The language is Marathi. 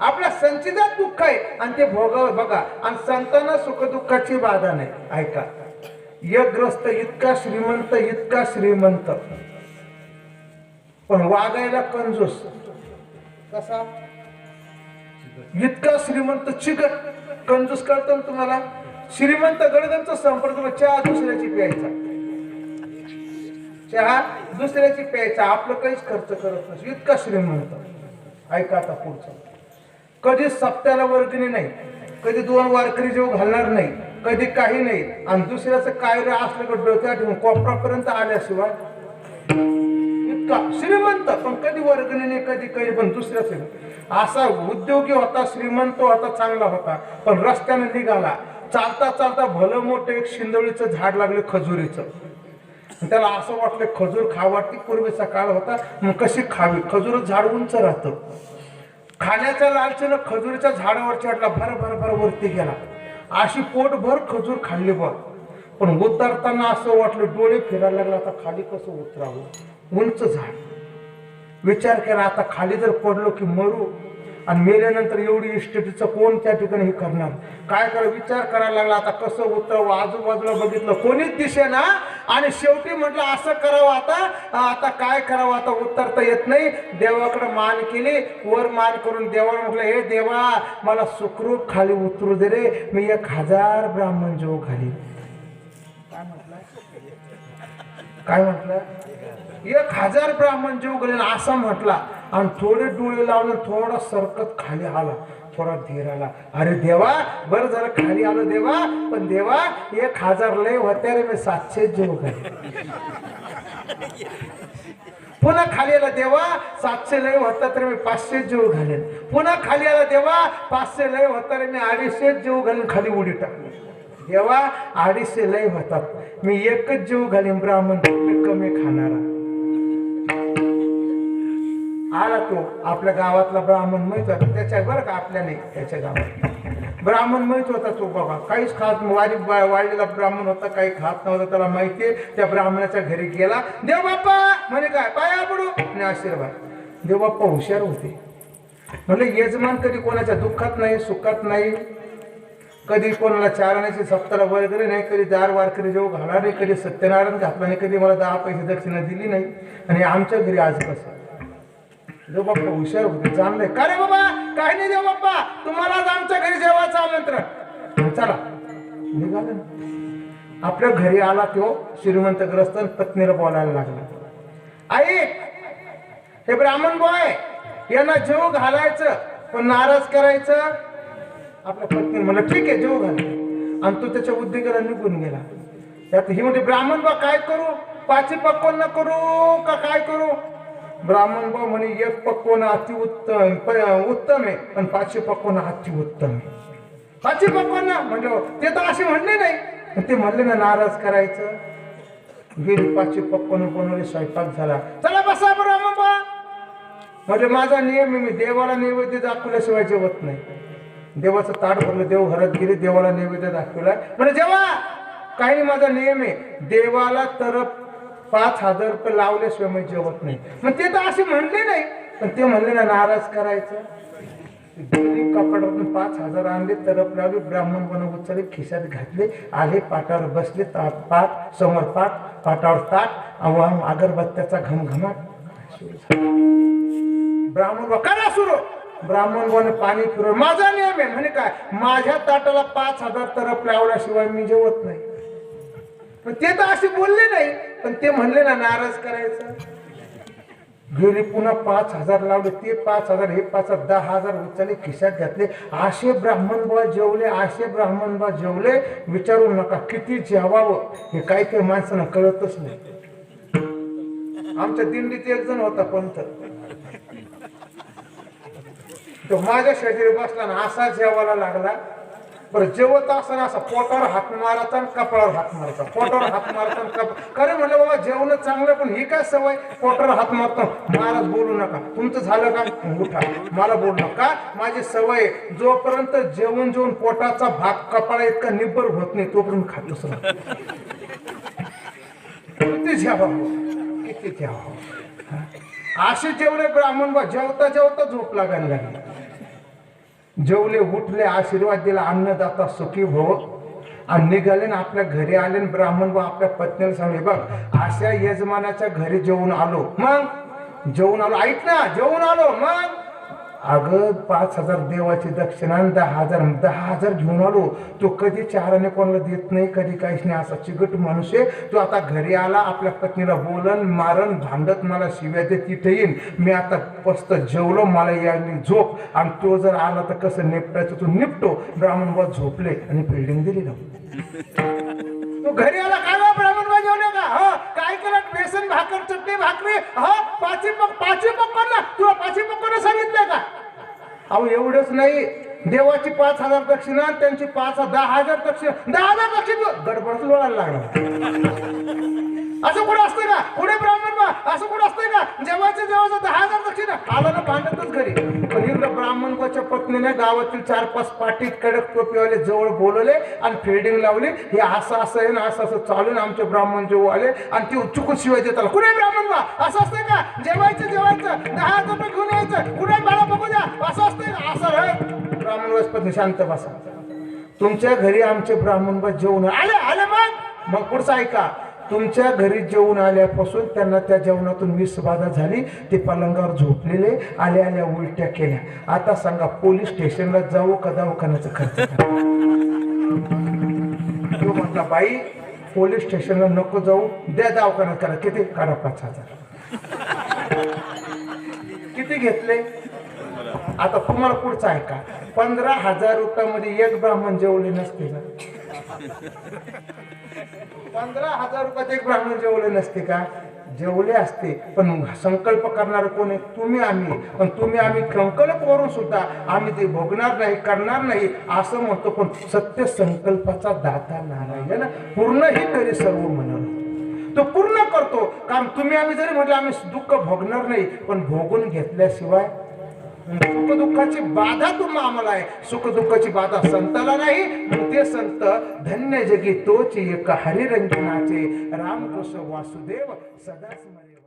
आपल्या संचितात दुःख आहे. आणि ते भोगाव बघा. आणि संतांना सुखदुःखाची बाधा नाही. ऐका. यग्रस्त इतका श्रीमंत इतका श्रीमंत. पण वागायला कंजूस. कसा? इतका श्रीमंत चिकट. कंजूस करतो ना तुम्हाला? श्रीमंत गडगंचा संपर्क चहा दुसऱ्याची प्यायचा. चहा दुसऱ्याची प्यायचा. आपलं काहीच खर्च करत नसतो. इतका श्रीमंत. ऐका आता पुढचं. कधी सप्त्याला वर्गणी नाही कधी दोन वारकरी जेव घालणार नाही कधी काही नाही. आणि दुसऱ्याचं काय रे असलं का डोक्यात ठेवून कोपरापर्यंत आल्याशिवाय इतका श्रीमंत पण कधी वर्गणी नाही कधी काही पण दुसऱ्याच असा उद्योगी होता श्रीमंत होता चांगला होता पण रस्त्याने निघाला. चालता चालता भलं मोठं एक शिंदोळीचं झाड लागलं खजुरीचं. त्याला असं वाटलं खजूर खावाटी पूर्वीचा काळ होता मग कशी खावी? खजूर झाड उंच राहतं. खाण्याच्या लालचीनं खजुरीच्या झाडावर चढला भर भर भर वरती गेला. अशी पोटभर खजूर खाल्ली बघ. पण उतरताना असं वाटलं डोळे फिरायला लागला आता खाली कसं उतरावं? उंच झाड. विचार केला आता खाली जर पडलो की मरू? आणि मेल्यानंतर एवढी इस्टेटीचं कोण त्या ठिकाणी हे करणार? काय करा विचार करायला लागला आता कसं उतरावं? आजूबाजूला बघितलं कोणीच दिसे ना आणि शेवटी म्हटलं असं करावं आता. आता काय करावं? आता उतरता येत नाही. देवाकडे मान केली वर मान करून देवाला म्हटलं हे देवा मला सुखरूप खाली उतरू दे रे. मी एक हजार ब्राह्मण जो खाली काय म्हटलं? काय म्हटलं? एक हजार ब्राह्मण जीव गेले असा म्हटला आणि थोडे डोळे लावले थोडा सरकत खाली आला थोडा धीर आला. अरे देवा बरं झालं खाली आलो देवा पण देवा एक हजार लय होते रे मी सातशे जीव गेले. पुन्हा खाली आला देवा सातशे लय होता तर मी पाचशे जीव घालेन. पुन्हा खाली आला देवा पाचशे लय होता रे मी अडीचशे जीव घालून खाली उडी टाकली. देवा अडीचशे लय होतात. मी एकच जीव घालीन ब्राह्मण कमी खाणारा. आला तो आपल्या गावातला ब्राह्मण माहीत होता त्याच्या बरं का आपल्या नाही त्याच्या गावात. ब्राह्मण माहीत होता तो बाबा काहीच खात वारी वाढलेला ब्राह्मण होता काही खात नव्हता त्याला माहितीये त्या ब्राह्मणाच्या घरी गेला. देव बाप्पा म्हणे काय पाया पडू आणि आशीर्वाद. देव बाप्पा हुशार होते. म्हणजे यजमान कधी कोणाच्या दुःखात नाही सुखात नाही कधी कोणाला चार चारण्याची सप्ताला वगैरे नाही कधी दार वारकरी जेव्हा घाला नाही कधी सत्यनारायण घातला नाही कधी मला दहा पैसे दक्षिणा दिली नाही. आणि आमच्या घरी आज कसं? जो बाप्पा हुशार होते चांगले. का रे बाबा? काही नाही देव बाप्पा. तुम्हाला आज आमच्या घरी जेवायचं आमंत्रण. चला. निघालं. आपल्या घरी आला तो श्रीमंत ग्रस्त पत्नीला बोलायला लागला. आई हे ब्राह्मण बॉय यांना जेव घालायचं पण नाराज करायचं? आपल्या पत्नी म्हणलं ठीक आहे जेव घाल. आणि तो त्याच्या उद्योगाला निघून गेला. त्यात ही म्हणते ब्राह्मण बा काय करू? पाची पक्वन करू का काय करू? ब्राह्मण बा म्हणे एक पक्वन अति उत्तम प- उत्तम आहे पण पाचशे पक्वन अति उत्तम आहे. पाचशे पक्वन म्हटलं ते तर असे म्हणले नाही. ते म्हणले ना नाराज करायचं. गेली पाचशे पक्वान बनवले स्वयंपाक झाला. चला बसा ब्राह्मण बा. म्हणजे माझा नियम आहे मी देवाला नैवेद्य दाखवल्याशिवाय जेवत नाही. देवाचं ताट भरलं देव घरात गेले देवाला नैवेद्य दाखवला. म्हणजे जेव्हा काही माझा नियम आहे. देवाला तर पाच हजार रुपये लावल्याशिवाय मी म्हणजे जेवत नाही. मग ते तर असे म्हणले नाही पण ते म्हणले ना नाराज करायचं. दोन्ही कपाटातून पाच हजार आणले तरप लावले ब्राह्मण बनव उचलले खिशात घातले आले पाटावर बसले ताट पाट समोर पाट पाटावर ताट आव्हान अगरबत्त्याचा घमघमाट. ब्राह्मण करा सुरू. ब्राह्मण बोने पाणी पुरव माझा नियम आहे म्हणे काय? माझ्या ताटाला पाच हजार तरफ लावल्याशिवाय मी जेवत नाही. पण ते तर असे बोलले नाही पण ते म्हणले ना नाराज करायचं. गेले पुन्हा पाच हजार लावले ते पाच हजार हे पाच हजार दहा हजार उचलले खिशात घातले. आशे ब्राह्मण बा जेवले आशे ब्राह्मण बा जेवले. विचारू नका किती जेवावं हे काही काही माणसांना कळतच नाही. आमच्या दिंडीत एक जण होता पंथ. तो माझ्या शरीर बसला ना असा जेवायला लागला. बरं जेवत असताना असा पोटावर हात मारायचा आणि कपाळावर हात मारायचा पोटावर हात मारायचा कप खरे म्हणलं बाबा जेवण चांगलं पण ही काय सवय? पोटावर हात मारतो. महाराज बोलू नका. तुमचं झालं का? उठा. मला बोलू नका. माझी सवय आहे. जोपर्यंत जेवण जेवण पोटाचा भाग कपाळा इतका निब्बर होत नाही तोपर्यंत खातोच राहतो किती झ्यावा हो. किती जेवावं हो. असे जेवले ब्राह्मण बा जेवता जेवता झोप लागायला लागली. जेवले उठले आशीर्वाद दिला अन्नदाता सुखी भव आणि निघाले ना आपल्या घरी आले ब्राह्मण व आपल्या पत्नीला सांगले बघ अशा यजमानाच्या घरी जेवून आलो. मग? जेवून आलो. ऐक ना जेवून आलो. मग? अगं पाच हजार देवाची दक्षिणा आणि दहा हजार दहा हजार घेऊन आलो. तो कधी चाराने कोणाला देत नाही कधी काहीच नाही. असा चिकट माणूस आहे. तो आता घरी आला आपल्या पत्नीला बोलन मारण भांडत मला शिव्या दे तिथे येईन. मी आता मस्त जेवलो मला यायली झोप. आणि तो जर आला तर कसं निपटायचं? तो निपटो. ब्राह्मण बा झोपले आणि बिल्डिंग दिली ना तो घरी आला काय बा ब्राह्मण बा जेवले का हो काय केलं बेसन भाकर चटणी भाकरी हो पाची पक पाची ना तुला पाची पक्कन सांगितलं का? अहो एवढंच नाही. देवाची पाच हजार दक्षिणा आणि त्यांची पाच हजार- दहा हजार दक्षिणा. दहा हजार दक्षिणा गडबडच लोळायला लागला. असं कुठं असतंय का? कुठे ब्राह्मण बा असं कुठं असतंय का? जेवायचं जेवायचं दहा हजार दक्षिणा. आला ना भांडतच घरी. पण इकडं ब्राह्मण बाच्या पत्नीने गावातील चार पाच पाटीत कडक टोपीवाले जवळ बोलवले आणि फिल्डिंग लावली. हे असं असं आहे ना असं असं चालून आमचे ब्राह्मण जेव्हा आले आणि ते चुकून शिवाय देताला कुठे ब्राह्मण बा? असं असतंय का? जेवायचं जेवायचं. दहा हजार रुपये घेऊन यायचं. कुठे बाळा बघू द्या. असं असतंय का? असं ब्राह्मण वस्पत्नी शांत बसा. तुमच्या घरी आमचे ब्राह्मण बा जेवण आले. आले मग. मग पुढचं ऐका. तुमच्या घरी जेवून आल्यापासून त्यांना त्या जेवणातून वीस बाधा झाली. ते पलंगावर झोपलेले आल्या आल्या उलट्या केल्या. आता सांगा पोलीस स्टेशनला जाऊ का दवाखान्याचा खर्च तो म्हटला बाई पोलीस स्टेशनला नको जाऊ. द्या दवाखान्यात करा. किती? काढा पाच हजार. किती घेतले? आता तुम्हाला पुढचं का? पंधरा हजार रुपयामध्ये एक ब्राह्मण जेवले नसते ना? पंधरा हजार रुपयात एक ब्राह्मण जेवले नसते का? जेवले असते. पण संकल्प करणार कोण आहे? तुम्ही आम्ही. पण तुम्ही आम्ही संकल्प करून सुद्धा आम्ही ते भोगणार नाही करणार नाही असं म्हणतो. पण सत्य संकल्पाचा दाता नारायण पूर्णही तरी सर्व म्हणून तो पूर्ण करतो. काम तुम्ही आम्ही जरी म्हटलं आम्ही दुःख भोगणार नाही पण भोगून घेतल्याशिवाय सुख दुःखाची बाधा तुम्हा आम्हाला आहे. सुख दुःखाची बाधा संताला नाही ते संत धन्य जगी तोच एक हरिरंजनाचे. रामकृष्ण वासुदेव सदाच मरे